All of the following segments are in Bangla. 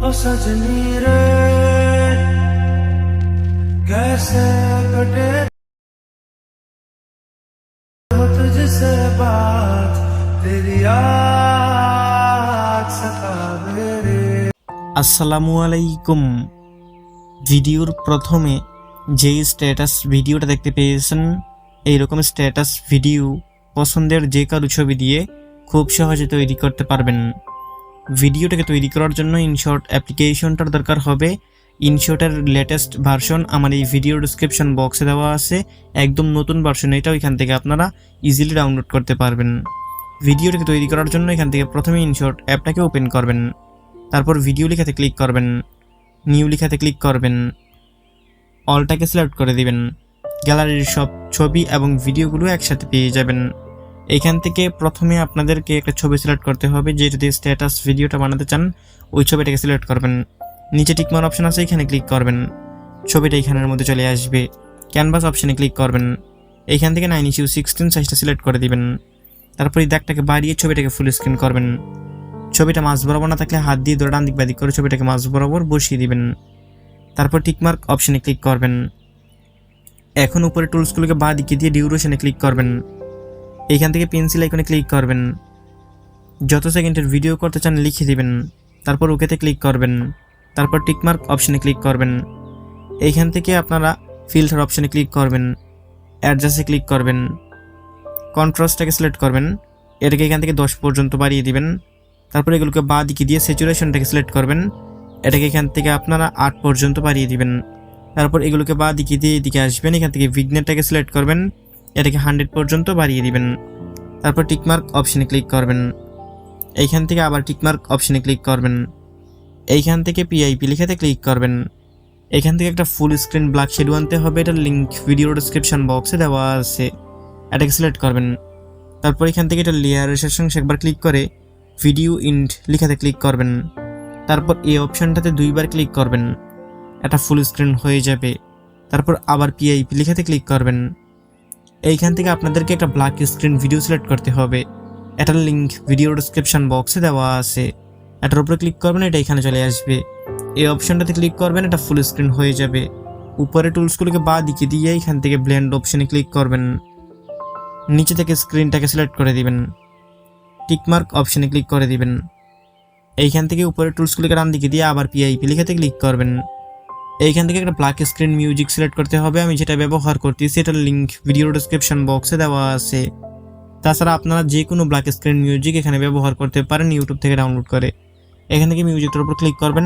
ओ सजनी रे कैसे कटे हो तुझसे बात तेरी याद सतावे रे আসসালামু আলাইকুম ভিডিওর প্রথমে যেই স্ট্যাটাস ভিডিওটা দেখতে পেয়েছেন এইরকম স্ট্যাটাস ভিডিও পছন্দের যে কারো ছবি দিয়ে খুব সহজে তৈরি করতে পারবেন ভিডিওটাকে তৈরি করার জন্য ইনশর্ট অ্যাপ্লিকেশনটার দরকার হবে। ইনশর্টের লেটেস্ট ভার্সন আমার এই ভিডিও ডিসক্রিপশন বক্সে দেওয়া আছে। একদম নতুন ভার্সন এটা ওইখান থেকে আপনারা ইজিলি ডাউনলোড করতে পারবেন। ভিডিওটাকে তৈরি করার জন্য এখান থেকে প্রথমে ইনশর্ট অ্যাপটাকে ওপেন করবেন। তারপর ভিডিও লেখাতে ক্লিক করবেন। নিউ লেখাতে ক্লিক করবেন। অলটাকে সিলেক্ট করে দিবেন। গ্যালারির সব ছবি এবং ভিডিওগুলো একসাথে পেয়ে যাবেন। এখান থেকে প্রথমে আপনাদেরকে একটা ছবি সিলেক্ট করতে হবে, যে যদি স্ট্যাটাস ভিডিওটা বানাতে চান, ওই ছবিটাকে সিলেক্ট করবেন। নিচে টিকমার অপশন আছে, এখানে ক্লিক করবেন। ছবিটা এখানের মধ্যে চলে আসবে। ক্যানভাস অপশানে ক্লিক করবেন। এইখান থেকে নাইন ইস্যু সিক্সটিন সাইজটা সিলেক্ট করে দিবেন। তারপর এই দাগটাকে বাড়িয়ে ছবিটাকে ফুল স্ক্রিন করবেন। ছবিটা মাছ বরাবর না থাকলে হাত দিয়ে ধরে ডান দিক বাদিক করে ছবিটাকে মাছ বরাবর বসিয়ে দিবেন। তারপর টিকমার্ক অপশানে ক্লিক করবেন। এখন উপরে টুলসগুলোকে বাঁ দিকে দিয়ে ডিউরেশনে ক্লিক করবেন। এইখান থেকে পেন্সিল আইকনে ক্লিক করবেন। যত সেকেন্ডের ভিডিও করতে চান, লিখে দিবেন। তারপর ওকেতে ক্লিক করবেন। তারপর টিকমার্ক অপশনে ক্লিক করবেন। এইখান থেকে আপনারা ফিল্টার অপশনে ক্লিক করবেন। অ্যাডজাস্টে ক্লিক করবেন। কন্ট্রাস্টটাকে সিলেক্ট করবেন। এটাকে এখান থেকে দশ পর্যন্ত বাড়িয়ে দিবেন। তারপর এগুলোকে বা দিকে দিয়ে স্যাচুরেশনটাকে সিলেক্ট করবেন। এটাকে এখান থেকে আপনারা আট পর্যন্ত বাড়িয়ে দিবেন। তারপর এগুলোকে বা দিকে দিয়ে এদিকে আসবেন। এখান থেকে ভিগনেটটাকে সিলেক্ট করবেন। এটাকে হান্ড্রেড পর্যন্ত বাড়িয়ে দিবেন। তারপর টিকমার্ক অপশনে ক্লিক করবেন। এইখান থেকে আবার টিকমার্ক অপশনে ক্লিক করবেন। এইখান থেকে পিআইপি লেখাতে ক্লিক করবেন। এখান থেকে একটা ফুল স্ক্রিন ব্ল্যাক শেডো আনতে হবে। এটার লিঙ্ক ভিডিও ডিসক্রিপশন বক্সে দেওয়া আছে। এটাকে সিলেক্ট করবেন। তারপর এখান থেকে এটা লেয়ারের সেকশন একবার ক্লিক করে ভিডিও ইন্ট লেখাতে ক্লিক করবেন। তারপর এই অপশানটাতে দুইবার ক্লিক করবেন। এটা ফুল স্ক্রিন হয়ে যাবে। তারপর আবার পিআইপি লেখাতে ক্লিক করবেন। এইখান থেকে আপনাদেরকে একটা ব্ল্যাক স্ক্রিন ভিডিও সিলেক্ট করতে হবে। এটার লিঙ্ক ভিডিও ডিসক্রিপশন বক্সে দেওয়া আছে। এটার উপরে ক্লিক করবেন, এটা এখানে চলে আসবে। এই অপশনটাতে ক্লিক করবেন, এটা ফুল স্ক্রিন হয়ে যাবে। উপরে টুলসগুলোকে বা দিকে দিয়ে এখান থেকে ব্লেন্ড অপশনে ক্লিক করবেন। নিচে থেকে স্ক্রিনটাকে সিলেক্ট করে দিবেন। টিকমার্ক অপশনে ক্লিক করে দিবেন। এইখান থেকে উপরে টুলসগুলোকে ডান দিকে দিয়ে আবার পিআইপি লেখাতে ক্লিক করবেন। এইখান থেকে একটা ব্ল্যাক স্ক্রিন মিউজিক সিলেক্ট করতে হবে। আমি যেটা ব্যবহার করতেছি এটার লিঙ্ক ভিডিও ডিসক্রিপশন বক্সে দেওয়া আছে। তাছাড়া আপনারা যে কোনো ব্ল্যাক স্ক্রিন মিউজিক এখানে ব্যবহার করতে পারেন ইউটিউব থেকে ডাউনলোড করে। এখান থেকে মিউজিকটার উপর ক্লিক করবেন,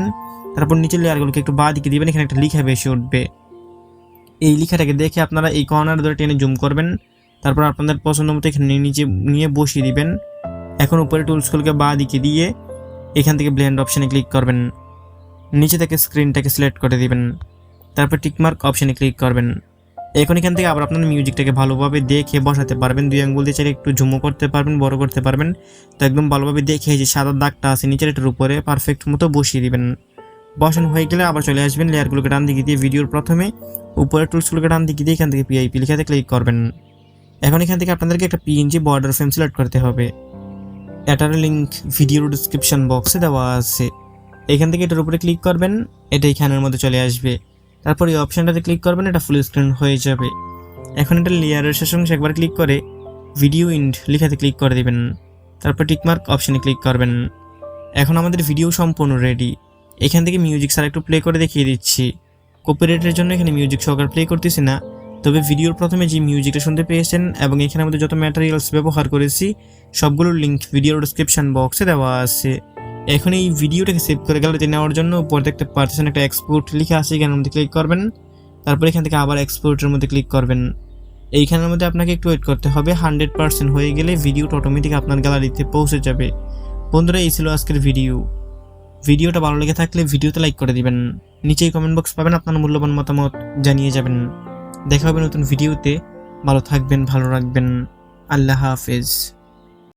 তারপর নিচের লেয়ারগুলোকে একটু বা দিকে দিবেন, এখানে একটা লিখা বেশি উঠবে। এই লিখাটাকে দেখে আপনারা এই কর্নার ধরে টেনে জুম করবেন, তারপর আপনাদের পছন্দ মতো এখানে নিচে নিয়ে বসিয়ে দিবেন। এখন উপরে টুলসগুলোকে বা দিকে দিয়ে এখান থেকে ব্লেন্ড অপশানে ক্লিক করবেন। নিচে থেকে স্ক্রিনটাকে সিলেক্ট করে দিবেন। তারপর টিকমার্ক অপশানে ক্লিক করবেন। এখন এখান থেকে আবার আপনার মিউজিকটাকে ভালোভাবে দেখে বসাতে পারবেন। দুই আঙ্গুল দিয়ে চাইলে একটু ঝুমো করতে পারবেন, বড় করতে পারবেন। তো একদম ভালোভাবে দেখে যে সাদা দাগটা আছে নিচের এটার উপরে পারফেক্ট মতো বসিয়ে দিবেন। বসানো হয়ে গেলে আবার চলে আসবেন লেয়ারগুলোকে ডান দিকে দিয়ে ভিডিওর প্রথমে। উপরে টুলসগুলোকে ডান দিকে দিয়ে এখান থেকে পিআইপি লেখাতে ক্লিক করবেন। এখন এখান থেকে আপনাদেরকে একটা পিএনজি বর্ডার ফ্রেম সিলেক্ট করতে হবে। এটার লিঙ্ক ভিডিও ডিসক্রিপশন বক্সে দেওয়া আছে। এখান থেকে এটার উপরে ক্লিক করবেন, এটা এখানের মধ্যে চলে আসবে। তারপর এই অপশানটাতে ক্লিক করবেন, এটা ফুল স্ক্রিন হয়ে যাবে। এখন এটা লেয়ারের শেষ অংশে একবার ক্লিক করে ভিডিও ইন্ড লেখাতে ক্লিক করে দেবেন। তারপর টিকমার্ক অপশানে ক্লিক করবেন। এখন আমাদের ভিডিও সম্পূর্ণ রেডি এখান থেকে মিউজিক স্যার একটু প্লে করে দেখিয়ে দিচ্ছি। কপিরাইটের জন্য এখানে মিউজিক সহকার প্লে করতেছি না। তবে ভিডিওর প্রথমে যে মিউজিকটা শুনতে পেয়েছেন এবং এখানে আমাদের যত ম্যাটেরিয়ালস ব্যবহার করেছি, সবগুলোর লিঙ্ক ভিডিওর ডিসক্রিপশন বক্সে দেওয়া আছে। এখন এই ভিডিওটাকে সেভ করে গ্যালারিতে নেওয়ার জন্য উপরে দেখতে পারতেছেন একটা এক্সপোর্ট লিখে আছে, এখানের মধ্যে ক্লিক করবেন। তারপর এখান থেকে আবার এক্সপোর্টের মধ্যে ক্লিক করবেন। এইখানের মধ্যে আপনাকে একটু ওয়েট করতে হবে। হান্ড্রেড পার্সেন্ট হয়ে গেলে ভিডিওটা অটোমেটিক আপনার গ্যালারিতে পৌঁছে যাবে। বন্ধুরা, এই ছিল আজকের ভিডিও ভিডিওটা ভালো লেগে থাকলে ভিডিওতে লাইক করে দিবেন। নিচেই কমেন্ট বক্স পাবেন, আপনার মূল্যবান মতামত জানিয়ে যাবেন। দেখা হবে নতুন ভিডিওতে ভালো থাকবেন, ভালো রাখবেন। আল্লাহ হাফেজ।